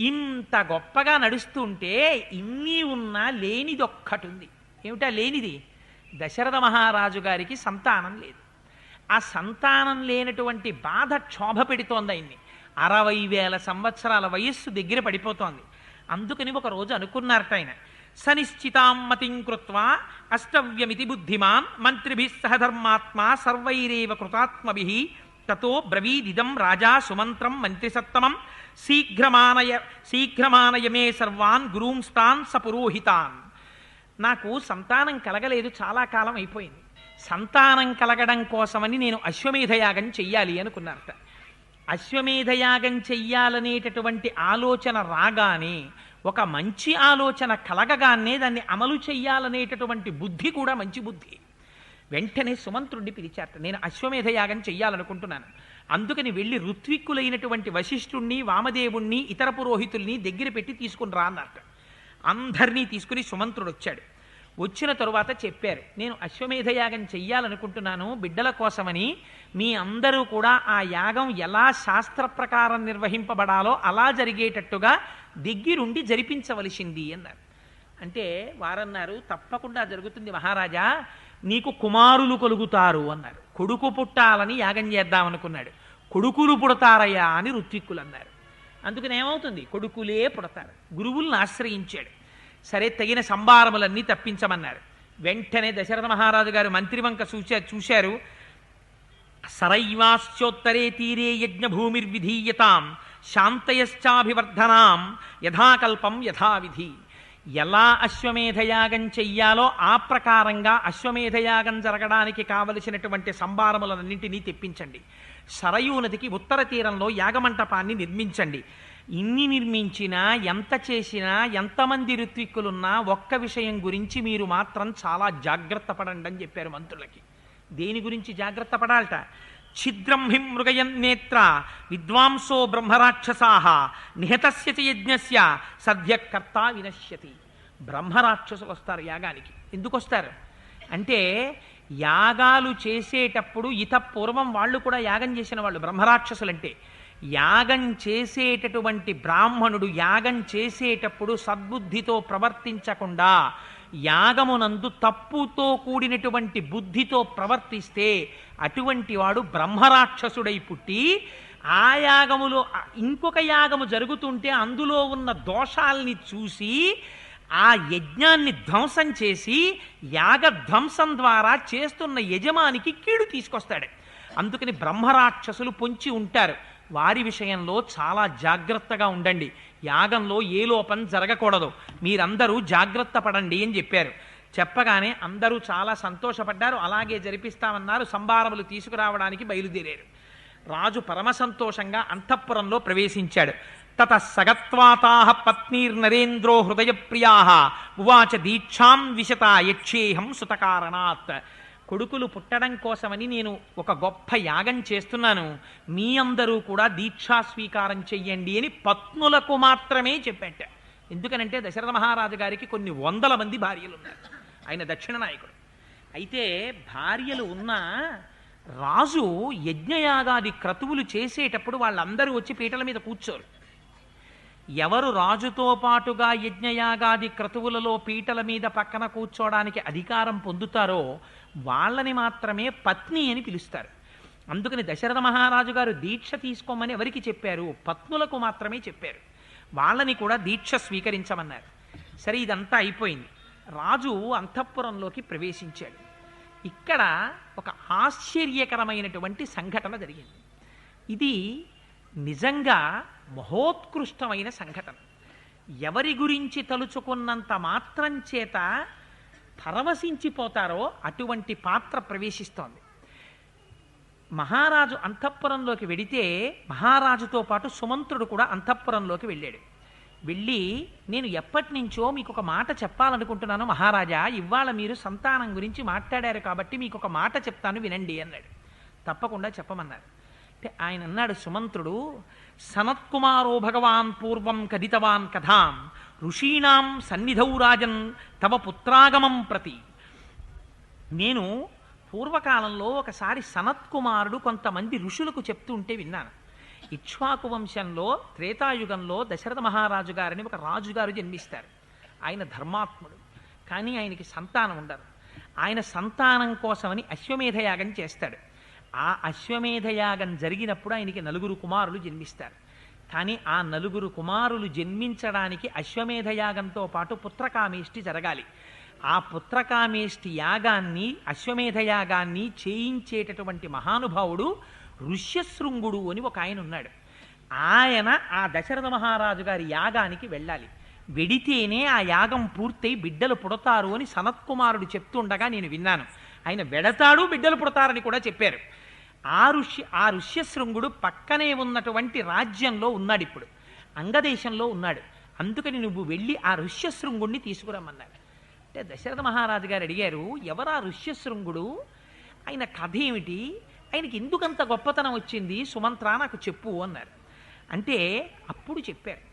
ఇంత గొప్పగా నడుస్తుంటే ఇన్ని ఉన్నా లేనిది ఒక్కటి ఉంది ఏమిటా లేనిది? దశరథ మహారాజు గారికి సంతానం లేదు. ఆ సంతానం లేనటువంటి బాధ క్షోభ పెడుతోంది ఆయన్ని. అరవై వేల సంవత్సరాల వయస్సు దగ్గర పడిపోతోంది. అందుకని ఒక రోజు అనుకున్నారట ఆయన. సనిశ్చితాం కృత్వా అష్టవ్యమితి బుద్ధిమాన్ మంత్రిభి సహధర్మాత్మా సర్వైరేవ కృతాత్మభి తతో బ్రవీదిదం రాజా సుమంత్రం మంత్రిసత్తమం. శీఘ్రమానయ శీఘ్రమానయమే సర్వాన్ గురూంస్తాన్ సపురోహితాన్. నాకు సంతానం కలగలేదు చాలా కాలం అయిపోయింది. సంతానం కలగడం కోసమని నేను అశ్వమేధయాగం చెయ్యాలి అనుకున్నారట. అశ్వమేధయాగం చెయ్యాలనేటటువంటి ఆలోచన రాగానే ఒక మంచి ఆలోచన కలగగానే దాన్ని అమలు చెయ్యాలనేటటువంటి బుద్ధి కూడా మంచి బుద్ధి. వెంటనే సుమంత్రుడిని పిలిచారట. నేను అశ్వమేధయాగం చెయ్యాలనుకుంటున్నాను. అందుకని వెళ్ళి ఋత్విక్కులైనటువంటి వశిష్ఠుణ్ణి వామదేవుణ్ణి ఇతర పురోహితుల్ని దగ్గర పెట్టి తీసుకుని రా అన్నట్ట అందరినీ తీసుకుని సుమంత్రుడు వచ్చాడు. వచ్చిన తరువాత చెప్పారు నేను అశ్వమేధయాగం చెయ్యాలనుకుంటున్నాను బిడ్డల కోసమని. మీ అందరూ కూడా ఆ యాగం ఎలా శాస్త్ర ప్రకారం నిర్వహింపబడాలో అలా జరిగేటట్టుగా దగ్గరుండి జరిపించవలసింది అన్నారు. అంటే వారన్నారు తప్పకుండా జరుగుతుంది మహారాజా. నీకు కుమారులు కలుగుతారు అన్నారు. కొడుకు పుట్టాలని యాగం చేద్దామనుకున్నాడు. కొడుకులు పుడతారయ్యా అని ఋత్విక్కులు అన్నారు. అందుకని ఏమవుతుంది? కొడుకులే పుడతారు. గురువుల్ని ఆశ్రయించాడు. సరే తగిన సంభారములన్నీ తప్పించమన్నారు. వెంటనే దశరథ మహారాజు గారు మంత్రివంక చూచా చూశారు. సరైవాశ్చోత్తరే తీరే యజ్ఞభూమిర్విధీయతాం శాంతయశ్చాభివర్ధనాం యథాకల్పం యథావిధి. ఎలా అశ్వమేధయాగం చెయ్యాలో ఆ ప్రకారంగా అశ్వమేధయాగం జరగడానికి కావలసినటువంటి సంభారములన్నింటినీ తెప్పించండి. సరయూ నదికి ఉత్తర తీరంలో యాగమంటపాన్ని నిర్మించండి. ఇన్ని నిర్మించినా ఎంత చేసినా ఎంతమంది ఋత్విక్కులున్నా ఒక్క విషయం గురించి మీరు మాత్రం చాలా జాగ్రత్త పడండి అని చెప్పారు మంత్రులకి. దేని గురించి జాగ్రత్త పడాలట? ఛిద్రం హిం మృగయన్ నేత్ర విద్వాంసో బ్రహ్మరాక్షసాహ నిహతస్య యజ్ఞస్య సద్యకర్త వినశ్యతి. బ్రహ్మరాక్షసులు వస్తారు యాగానికి. ఎందుకు వస్తారు అంటే యాగాలు చేసేటప్పుడు ఇత పూర్వం వాళ్ళు కూడా యాగం చేసిన వాళ్ళు బ్రహ్మరాక్షసులంటే. యాగం చేసేటటువంటి బ్రాహ్మణుడు యాగం చేసేటప్పుడు సద్బుద్ధితో ప్రవర్తించకుండా యాగమునందు తప్పుతో కూడినటువంటి బుద్ధితో ప్రవర్తిస్తే అటువంటి వాడు బ్రహ్మరాక్షసుడై పుట్టి ఆ యాగములో ఇంకొక యాగము జరుగుతుంటే అందులో ఉన్న దోషాల్ని చూసి ఆ యజ్ఞాన్ని ధ్వంసం చేసి యాగధ్వంసం ద్వారా చేస్తున్న యజమానికి కీడు తీసుకొస్తాడు. అందుకని బ్రహ్మరాక్షసులు పొంచి ఉంటారు. వారి విషయంలో చాలా జాగ్రత్తగా ఉండండి. యాగంలో ఏ లోపం జరగకూడదు. మీరందరూ జాగ్రత్త పడండి అని చెప్పారు. చెప్పగానే అందరూ చాలా సంతోషపడ్డారు. అలాగే జరిపిస్తామన్నారు. సంభారములు తీసుకురావడానికి బయలుదేరారు. రాజు పరమ సంతోషంగా అంతఃపురంలో ప్రవేశించాడు. తత సగత్వాతా పత్నీర్నరేంద్రో హృదయప్రియా ఉవాచ దీక్షాం విశత యక్షేహం సుతకారణాత్ కొడుకులు పుట్టడం కోసమని నేను ఒక గొప్ప యాగం చేస్తున్నాను। మీ అందరూ కూడా దీక్షా స్వీకారం చెయ్యండి అని పత్నులకు మాత్రమే చెప్పాట। ఎందుకనంటే దశరథ మహారాజు గారికి కొన్ని వందల మంది భార్యలు ఉన్నారు ఆయన దక్షిణ నాయకుడు। అయితే భార్యలు ఉన్న రాజు యజ్ఞయాగాది క్రతువులు చేసేటప్పుడు వాళ్ళందరూ వచ్చి పీటల మీద కూర్చోరు। ఎవరు రాజుతో పాటుగా యజ్ఞయాగాది క్రతువులలో పీటల మీద పక్కన కూర్చోడానికి అధికారం పొందుతారో వాళ్ళని మాత్రమే పత్ని అని పిలుస్తారు. అందుకని దశరథ మహారాజు గారు దీక్ష తీసుకోమని ఎవరికి చెప్పారు? పత్నులకు మాత్రమే చెప్పారు. వాళ్ళని కూడా దీక్ష స్వీకరించమన్నారు. సరే ఇదంతా అయిపోయింది. రాజు అంతఃపురంలోకి ప్రవేశించాడు. ఇక్కడ ఒక ఆశ్చర్యకరమైనటువంటి సంఘటన జరిగింది. ఇది నిజంగా మహోత్కృష్టమైన సంఘటన. ఎవరి గురించి తలుచుకున్నంత మాత్రం చేత పరవశించిపోతారో అటువంటి పాత్ర ప్రవేశిస్తోంది. మహారాజు అంతఃపురంలోకి వెడితే మహారాజుతో పాటు సుమంత్రుడు కూడా అంతఃపురంలోకి వెళ్ళాడు. వెళ్ళి నేను ఎప్పటి నుంచో మీకు ఒక మాట చెప్పాలనుకుంటున్నాను మహారాజా. ఇవాళ మీరు సంతానం గురించి మాట్లాడారు కాబట్టి మీకు ఒక మాట చెప్తాను వినండి అన్నాడు. తప్పకుండా చెప్పమన్నారు. అంటే ఆయన అన్నాడు సుమంత్రుడు సనత్కుమారో భగవాన్ పూర్వం కథితవాన్ కథాం ఋషీణాం సన్నిధౌ రాజన్ తవ పుత్రాగమం ప్రతి. నేను పూర్వకాలంలో ఒకసారి సనత్కుమారుడు కొంతమంది ఋషులకు చెప్తూ ఉంటే విన్నాను. ఇక్ష్వాకు వంశంలో త్రేతాయుగంలో దశరథ మహారాజు గారని ఒక రాజుగారు జన్మిస్తారు. ఆయన ధర్మాత్ముడు. కానీ ఆయనకి సంతానం ఉండరు ఆయన సంతానం కోసమని అశ్వమేధయాగం చేస్తాడు. ఆ అశ్వమేధయాగం జరిగినప్పుడు ఆయనకి నలుగురు కుమారులు జన్మిస్తారు. కానీ ఆ నలుగురు కుమారులు జన్మించడానికి అశ్వమేధయాగంతో పాటు పుత్రకామేష్టి జరగాలి. ఆ పుత్రకామేష్టి యాగాన్ని అశ్వమేధయాగాన్ని చేయించేటటువంటి మహానుభావుడు ఋష్యశృంగుడు అని ఒక ఆయన ఉన్నాడు. ఆయన ఆ దశరథ మహారాజు గారి యాగానికి వెళ్ళాలి. వెడితేనే ఆ యాగం పూర్తయి బిడ్డలు పుడతారు అని సనత్కుమారుడు చెప్తుండగా నేను విన్నాను. ఆయన వెడతాడు బిడ్డలు పుడతారని కూడా చెప్పారు. ఆ ఋష్య ఆ ఋష్యశృంగుడు పక్కనే ఉన్నటువంటి రాజ్యంలో ఉన్నాడు ఇప్పుడు. అంగదేశంలో ఉన్నాడు. అందుకని నువ్వు వెళ్ళి ఆ ఋష్యశృంగుణ్ణి తీసుకురమ్మన్నాడు. అంటే దశరథ మహారాజు గారు అడిగారు ఎవరా ఋష్యశృంగుడు? ఆయన కథ ఏమిటి? ఆయనకి ఎందుకంత గొప్పతనం వచ్చింది? సుమంత్ర నాకు చెప్పు అన్నారు. అంటే అప్పుడు చెప్పారు.